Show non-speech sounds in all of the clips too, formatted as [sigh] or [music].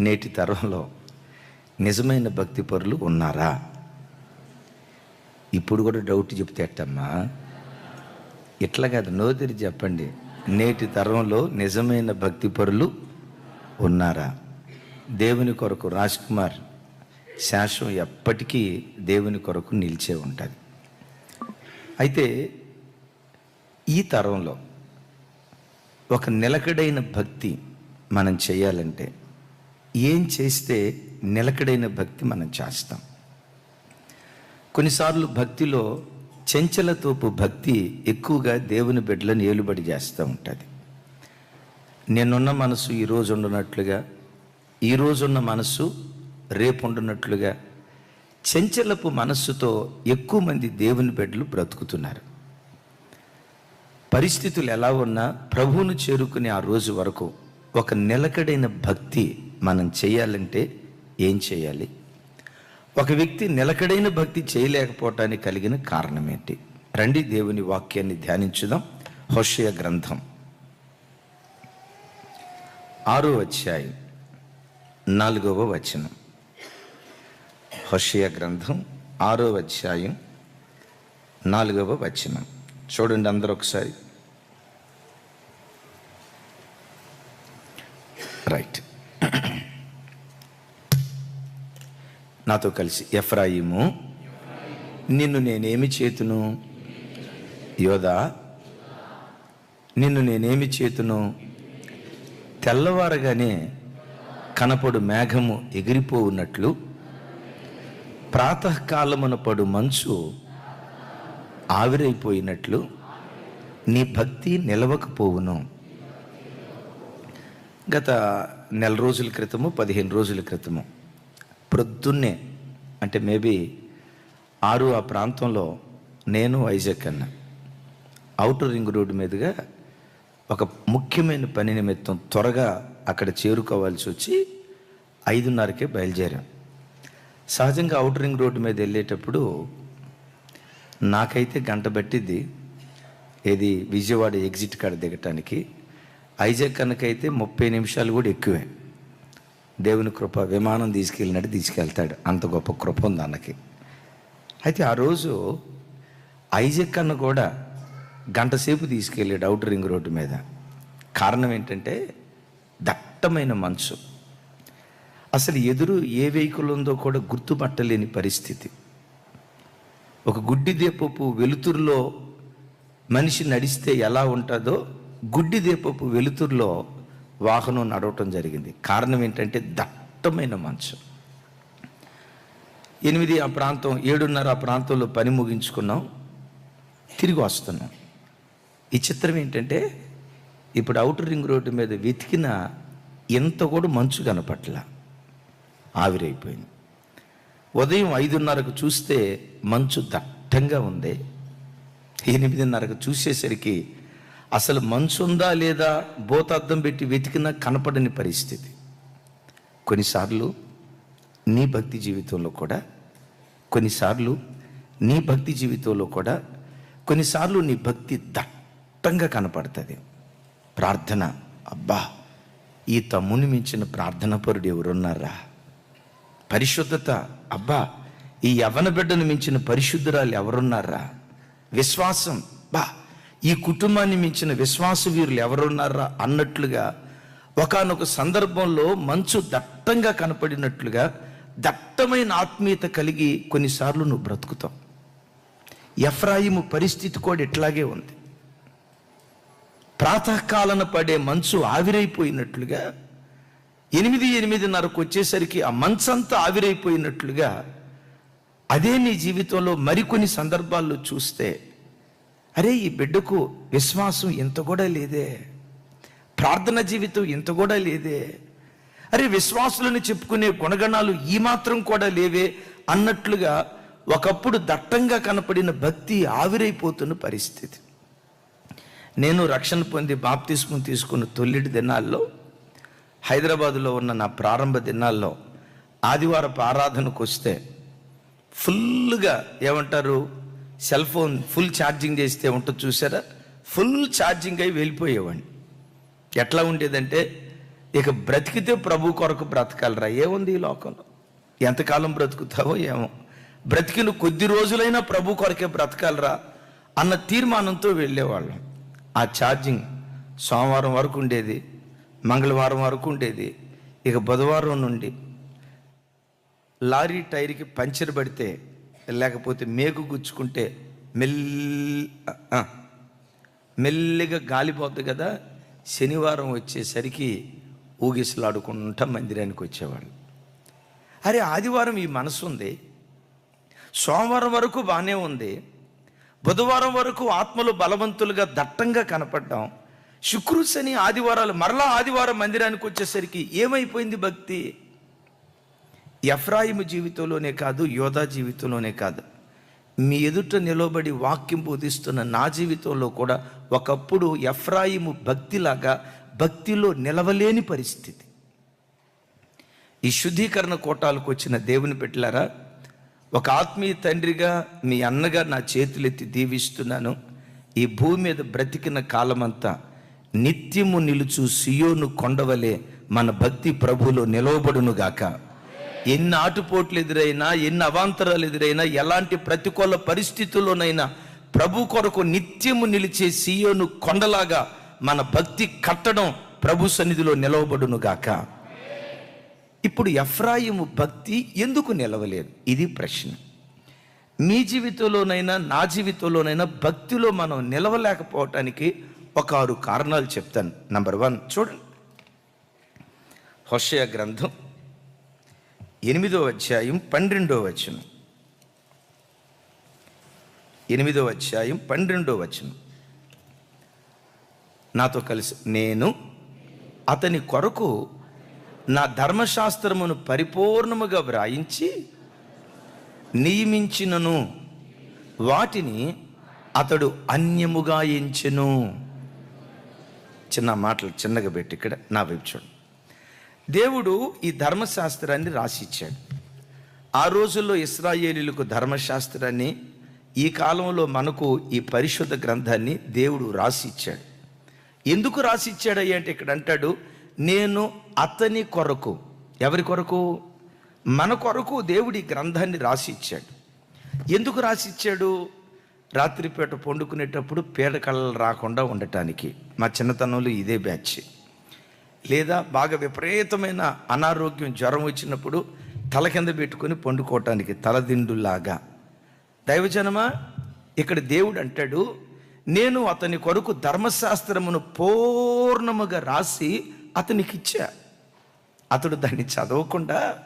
నేటి తరంలో నిజమైన భక్తి పరులు ఉన్నారా? ఇప్పుడు కూడా డౌట్ చెప్తే ఎట్టమ్మా? ఇట్లా కాదు నోతిరి చెప్పండి. నేటి తరంలో నిజమైన భక్తి పరులు ఉన్నారా? దేవుని కొరకు రాజ్ కుమార్ శాశ్వం ఎప్పటికీ దేవుని కొరకు నిలిచే ఉంటుంది. అయితే ఈ తరంలో ఒక నిలకడైన భక్తి మనం చేయాలంటే ఏం చేస్తే నిలకడైన భక్తి మనం చేస్తాం? కొన్నిసార్లు భక్తిలో చెంచలతోపు భక్తి ఎక్కువగా దేవుని బిడ్డలను ఏలుబడి చేస్తూ ఉంటుంది. నేనున్న మనసు ఈ ఉండునట్లుగా ఈరోజున్న ఈ రోజున్న మనసు రేపు ఉండునట్లుగా చెంచలపు మనస్సుతో ఎక్కువ మంది దేవుని బిడ్డలు బ్రతుకుతున్నారు. పరిస్థితులు ఎలా ఉన్నా ప్రభువును చేరుకునే ఆ రోజు వరకు ఒక నిలకడైన భక్తి మనం చేయాలంటే ఏం చేయాలి? ఒక వ్యక్తి నిలకడైన భక్తి చేయలేకపోవటానికి కలిగిన కారణం ఏంటి? రండి దేవుని వాక్యాన్ని ధ్యానించుదాం. హోషయ గ్రంథం. ఆరో అధ్యాయం. నాలుగవ వచనం. హోషయ గ్రంథం ఆరో అధ్యాయం నాలుగవ వచనం. చూడండి అందరూ ఒకసారి. నాతో కలిసి. ఎఫ్రాయిము నిన్ను నేనేమి చేతును? యోధా నిన్ను నేనేమి చేతును? తెల్లవారగానే కనపడు మేఘము ఎగిరిపోవున్నట్లు ప్రాతకాలమున పడు మంచు ఆవిరైపోయినట్లు నీ భక్తి నిలవకపోవును. గత నెల రోజుల క్రితము పదిహేను రోజుల క్రితము ప్రొద్దున్నే అంటే మేబీ ఆరు ఆ ప్రాంతంలో నేను ఐజక్ అన్న. అవుటర్ రింగ్ రోడ్డు మీదుగా ఒక ముఖ్యమైన పని నిమిత్తం త్వరగా అక్కడ చేరుకోవాల్సి వచ్చి ఐదున్నరకే బయలుదేరాం. సహజంగా అవుటర్ రింగ్ రోడ్డు మీద వెళ్ళేటప్పుడు నాకైతే గంట పట్టింది ఏది విజయవాడ ఎగ్జిట్ కాడ దిగటానికి. ఐజాక్ కనుకైతే ముప్పై నిమిషాలు కూడా ఎక్కువే. దేవుని కృప విమానం తీసుకెళ్ళినట్టు తీసుకెళ్తాడు. అంత గొప్ప కృప ఉంది అన్నకి. అయితే ఆ రోజు ఐజక్ అన్న కూడా గంటసేపు తీసుకెళ్ళాడు అవుట్ రింగ్ రోడ్డు మీద. కారణం ఏంటంటే దట్టమైన మనసు అసలు ఎదురు ఏ వెహికల్ ఉందో కూడా గుర్తుపట్టలేని పరిస్థితి. ఒక గుడ్డి దీపపు వెలుతురులో మనిషి నడిస్తే ఎలా ఉంటుందో గుడ్డి దీపపు వెలుతురులో వాహనం నడవటం జరిగింది. కారణం ఏంటంటే దట్టమైన మంచు. ఎనిమిది ఆ ప్రాంతం ఏడున్నర ఆ ప్రాంతంలో పని ముగించుకున్నాం. తిరిగి వస్తున్నాం. ఈ చిత్రం ఏంటంటే ఇప్పుడు అవుటర్ రింగ్ రోడ్డు మీద వెతికిన ఎంత కూడా మంచు కనపట్ల. ఆవిరైపోయింది. ఉదయం ఐదున్నరకు చూస్తే మంచు దట్టంగా ఉంది. ఎనిమిదిన్నరకు చూసేసరికి అసలు మంచు ఉందా లేదా భూతార్థం పెట్టి వెతికినా కనపడని పరిస్థితి. కొన్నిసార్లు నీ భక్తి జీవితంలో కూడా కొన్నిసార్లు నీ భక్తి జీవితంలో కూడా కొన్నిసార్లు నీ భక్తి దట్టంగా కనపడుతుంది. ప్రార్థన అబ్బా ఈ తమ్ముని మించిన ప్రార్థన పరుడు ఎవరున్నారా? పరిశుద్ధత అబ్బా ఈ యవన బిడ్డను మించిన పరిశుద్ధురాలు ఎవరున్నారా? విశ్వాసం బా ఈ కుటుంబాన్ని మించిన విశ్వాస వీరులు ఎవరున్నారా అన్నట్లుగా ఒకానొక సందర్భంలో మంచు దట్టంగా కనపడినట్లుగా దట్టమైన ఆత్మీయత కలిగి కొన్నిసార్లు నువ్వు బ్రతుకుతావు. ఎఫ్రాయిము పరిస్థితి కూడా ఇట్లాగే ఉంది. ప్రాతకాలన పడే మంచు ఆవిరైపోయినట్లుగా ఎనిమిది ఎనిమిదిన్నరకు వచ్చేసరికి ఆ మంచంతా ఆవిరైపోయినట్లుగా అదే నీ జీవితంలో మరికొన్ని సందర్భాల్లో చూస్తే అరే ఈ బిడ్డకు విశ్వాసం ఇంత కూడా లేదే. ప్రార్థన జీవితం ఇంత కూడా లేదే. అరే విశ్వాసులను చెప్పుకునే గుణగణాలు ఈ మాత్రం కూడా లేవే అన్నట్లుగా ఒకప్పుడు దట్టంగా కనపడిన భక్తి ఆవిరైపోతున్న పరిస్థితి. నేను రక్షణ పొంది బాప్తిస్మం తీసుకున్న తొల్లిటి దినాల్లో హైదరాబాదులో ఉన్న నా ప్రారంభ దినాల్లో ఆదివారపు ఆరాధనకు వస్తే ఫుల్గా ఏమంటారు? సెల్ ఫోన్ ఫుల్ ఛార్జింగ్ చేస్తే ఉంటుంది చూసారా? ఫుల్ ఛార్జింగ్ అయి వెళ్ళిపోయేవాడిని. ఎట్లా ఉండేదంటే ఇక బ్రతికితే ప్రభు కొరకు బ్రతకాలరా. ఏముంది ఈ లోకంలో? ఎంతకాలం బ్రతుకుతావో ఏమో. బ్రతికిన కొద్ది రోజులైనా ప్రభు కొరకే బ్రతకాలరా అన్న తీర్మానంతో వెళ్ళేవాళ్ళం. ఆ ఛార్జింగ్ సోమవారం వరకు ఉండేది మంగళవారం వరకు ఉండేది ఇక బుధవారం నుండి లారీ టైర్కి పంచర్ పడితే లేకపోతే మేకు గుచ్చుకుంటే మెల్లి మెల్లిగా గాలిపోద్ది కదా. శనివారం వచ్చేసరికి ఊగిసలాడుకుంటా మందిరానికి వచ్చేవాళ్ళు అరే ఆదివారం ఈ మనసు ఉంది. సోమవారం వరకు బాగానే ఉంది. బుధవారం వరకు ఆత్మలు బలవంతులుగా దట్టంగా కనపడ్డాం. శుక్రు శని ఆదివారాలు మరలా ఆదివారం మందిరానికి వచ్చేసరికి ఏమైపోయింది భక్తి? ఎఫ్రాయిము జీవితంలోనే కాదు యోధా జీవితంలోనే కాదు. మీ ఎదుట నిలబడి వాక్యం బోధిస్తున్న నా జీవితంలో కూడా ఒకప్పుడు ఎఫ్రాయిము భక్తిలాగా భక్తిలో నిలవలేని పరిస్థితి. ఈ శుద్ధీకరణ కోటాలకు వచ్చిన దేవుని పెట్టలారా ఒక ఆత్మీయ తండ్రిగా మీ అన్నగా నా చేతులెత్తి దీవిస్తున్నాను. ఈ భూమి మీద బ్రతికిన కాలమంతా నిత్యము నిలుచు సియోను కొండవలే మన భక్తి ప్రభులో నిలవబడునుగాక. ఎన్ని ఆటుపోట్లు ఎదురైనా ఎన్ని అవాంతరాలు ఎదురైనా ఎలాంటి ప్రతికూల పరిస్థితుల్లోనైనా ప్రభు కొరకు నిత్యము నిలిచే సీయోను కొండలాగా మన భక్తి కట్టడం ప్రభు సన్నిధిలో నిలవబడునుగాక ఇప్పుడు ఎఫ్రాయిము భక్తి ఎందుకు నిలవలేదు? ఇది ప్రశ్న. మీ జీవితంలోనైనా నా జీవితంలోనైనా భక్తిలో మనం నిలవలేకపోవటానికి ఒక ఆరు కారణాలు చెప్తాను. నంబర్ వన్ చూడండి. హోషయ గ్రంథం ఎనిమిదో అధ్యాయం పన్నెండో వచనం. ఎనిమిదో అధ్యాయం పన్నెండో వచనం. నాతో కలిసి నేను అతని కొరకు నా ధర్మశాస్త్రమును పరిపూర్ణముగా వ్రాయించి నియమించినను. వాటిని అతడు అన్యముగా ఎంచెను. చిన్న మాటలు చిన్నగా పెట్టి ఇక్కడ నా వైపు చూడండి. దేవుడు ఈ ధర్మశాస్త్రాన్ని రాసిచ్చాడు. ఆ రోజుల్లో ఇస్రాయేలీలకు ధర్మశాస్త్రాన్ని ఈ కాలంలో మనకు ఈ పరిశుద్ధ గ్రంథాన్ని దేవుడు రాసిచ్చాడు. ఎందుకు రాసిచ్చాడు అంటే ఇక్కడ అంటాడు నేను అతని కొరకు ఎవరి కొరకు? మన కొరకు దేవుడి ఈ గ్రంథాన్ని రాసిచ్చాడు. ఎందుకు రాసిచ్చాడు? రాత్రిపేట పండుకునేటప్పుడు పీడకళలు రాకుండా ఉండటానికి. మా చిన్నతనంలో ఇదే బ్యాచ్. లేదా బాగా విపరీతమైన అనారోగ్యం జ్వరం వచ్చినప్పుడు తల కింద పెట్టుకొని పండుకోవటానికి తలదిండులాగా. దైవజనమా ఇక్కడ దేవుడు అంటాడు నేను అతని కొరకు ధర్మశాస్త్రమును పూర్ణముగా రాసి అతనికి ఇచ్చా అతడు దాన్ని చదవకుండా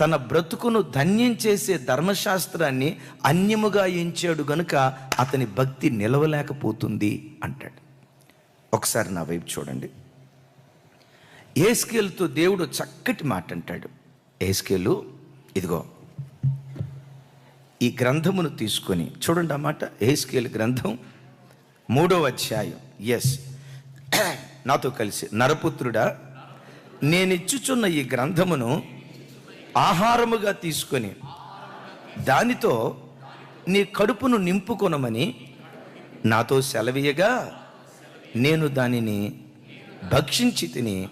తన బ్రతుకును ధన్యం చేసే ధర్మశాస్త్రాన్ని అన్యముగా ఎంచాడు గనుక అతని భక్తి నిలవలేకపోతుంది అంటాడు. ఒకసారి నా వైపు చూడండి. ఏస్కేలుతో దేవుడు చక్కటి మాట అంటాడు ఏస్కేలు ఇదిగో. ఈ గ్రంథమును తీసుకొని చూడండి అన్నమాట ఏస్కేలు గ్రంథం మూడవ అధ్యాయం. ఎస్ [clears throat] నాతో కలిసి నరపుత్రుడా నేనిచ్చుచున్న ఈ గ్రంథమును ఆహారముగా తీసుకొని దానితో నీ కడుపును నింపుకొనమని నాతో సెలవీయగా నేను దానిని భక్షించి తిని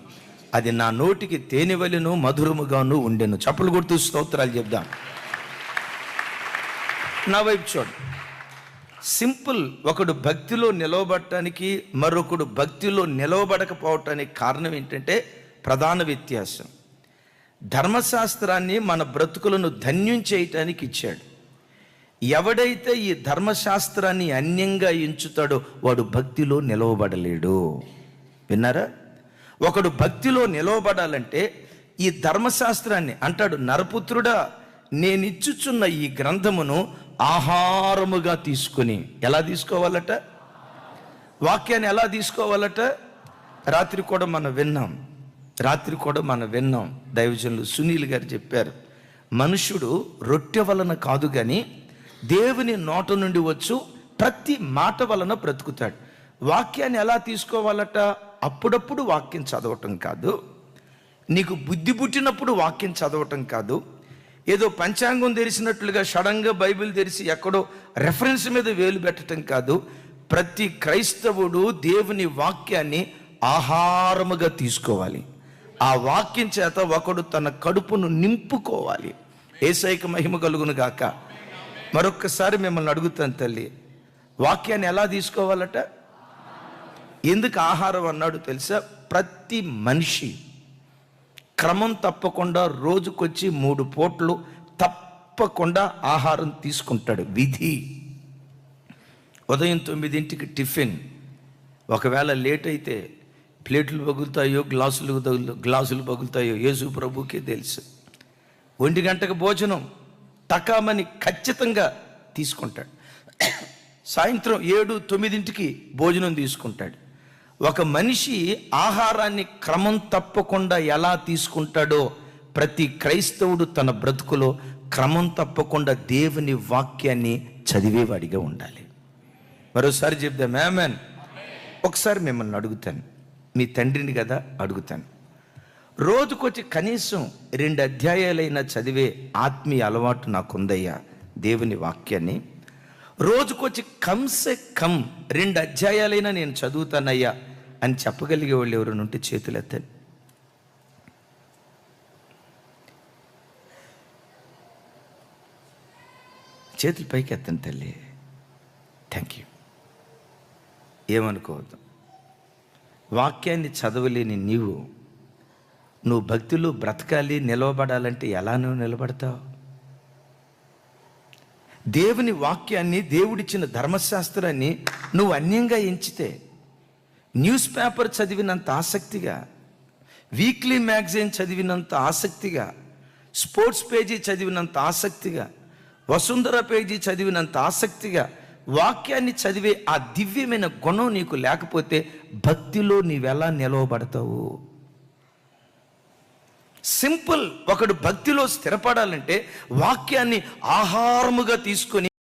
అది నా నోటికి తేనెవలెను మధురముగాను ఉండెను. చప్పలు కొడుతూ స్తోత్రాలు చెప్దాం. నా వైపు చూడు. సింపుల్ ఒకడు భక్తిలో నిలవబడటానికి మరొకడు భక్తిలో నిలవబడకపోవటానికి కారణం ఏంటంటే ప్రధాన వ్యత్యాసం. ధర్మశాస్త్రాన్ని మన బ్రతుకులను ధన్యం చేయటానికి ఇచ్చాడు. ఎవడైతే ఈ ధర్మశాస్త్రాన్ని అన్యంగా ఎంచుతాడో వాడు భక్తిలో నిలవబడలేడు. విన్నారా? ఒకడు భక్తిలో నిలవబడాలంటే ఈ ధర్మశాస్త్రాన్ని అంటాడు నరపుత్రుడా నేనిచ్చుచున్న ఈ గ్రంథమును ఆహారముగా తీసుకుని ఎలా తీసుకోవాలట? వాక్యాన్ని ఎలా తీసుకోవాలట? రాత్రి కూడా మనం విన్నాం రాత్రి కూడా మనం విన్నాం. దైవజనులు సునీల్ గారు చెప్పారు మనుషుడు రొట్టె వలన కాదు కానీ దేవుని నోట నుండి వచ్చు ప్రతి మాట వలన బ్రతుకుతాడు. వాక్యాన్ని ఎలా తీసుకోవాలట? అప్పుడప్పుడు వాక్యం చదవటం కాదు. నీకు బుద్ధి పుట్టినప్పుడు వాక్యం చదవటం కాదు. ఏదో పంచాంగం తెరిచినట్లుగా సడన్గా బైబిల్ తెరిచి ఎక్కడో రెఫరెన్స్ మీద వేలు పెట్టడం కాదు. ప్రతి క్రైస్తవుడు దేవుని వాక్యాన్ని ఆహారముగా తీసుకోవాలి. ఆ వాక్యం చేత ఒకడు తన కడుపును నింపుకోవాలి. ఏసైక మహిమ కలుగును గాక. మరొక్కసారి మిమ్మల్ని అడుగుతాను తల్లి. వాక్యాన్ని ఎలా తీసుకోవాలట? ఎందుకు ఆహారం అన్నాడు తెలుసా? ప్రతి మనిషి క్రమం తప్పకుండా రోజుకొచ్చి మూడు పూట్లు తప్పకుండా ఆహారం తీసుకుంటాడు. విధి. ఉదయం తొమ్మిదింటికి టిఫిన్. ఒకవేళ లేట్ అయితే ప్లేట్లు పగులుతాయో గ్లాసులు తగులు గ్లాసులు పగులుతాయో యేసు ప్రభుకే తెలుసు. ఒంటి గంటకు భోజనం తకామని ఖచ్చితంగా తీసుకుంటాడు. సాయంత్రం ఏడు తొమ్మిదింటికి భోజనం తీసుకుంటాడు. ఒక మనిషి ఆహారాన్ని క్రమం తప్పకుండా ఎలా తీసుకుంటాడో ప్రతి క్రైస్తవుడు తన బ్రతుకులో క్రమం తప్పకుండా దేవుని వాక్యాన్ని చదివేవాడిగా ఉండాలి. మరోసారి చెప్దాం మేమన్ ఒకసారి మిమ్మల్ని అడుగుతాను. మీ తండ్రిని కదా అడుగుతాను. రోజుకొచ్చి కనీసం రెండు అధ్యాయాలైనా చదివే ఆత్మీయ అలవాటు నాకుందయ్యా దేవుని వాక్యాన్ని. రోజుకొచ్చి కంసే కం రెండు అధ్యాయాలైనా నేను చదువుతానయ్యా. అని చెప్పగలిగే వాళ్ళు ఎవరు ఉంటే చేతులు ఎత్తండి. చేతులు పైకి ఎత్తండి తల్లి. థ్యాంక్ యూ ఏమనుకోవద్దు. వాక్యాన్ని చదవలేని నీవు నువ్వు భక్తులు బ్రతకాలి నిలవబడాలంటే ఎలా నువ్వు నిలబడతావు? దేవుని వాక్యాన్ని దేవుడిచ్చిన ధర్మశాస్త్రాన్ని నువ్వు అన్యంగా ఎంచితే న్యూస్ పేపర్ చదివినంత ఆసక్తిగా వీక్లీ మ్యాగజైన్ చదివినంత ఆసక్తిగా స్పోర్ట్స్ పేజీ చదివినంత ఆసక్తిగా వసుంధర పేజీ చదివినంత ఆసక్తిగా వాక్యాన్ని చదివే ఆ దివ్యమైన గుణం నీకు లేకపోతే భక్తిలో నీవెలా నిలవబడతావు? సింపుల్ ఒకడు భక్తిలో స్థిరపడాలంటే వాక్యాన్ని ఆహారముగా తీసుకొని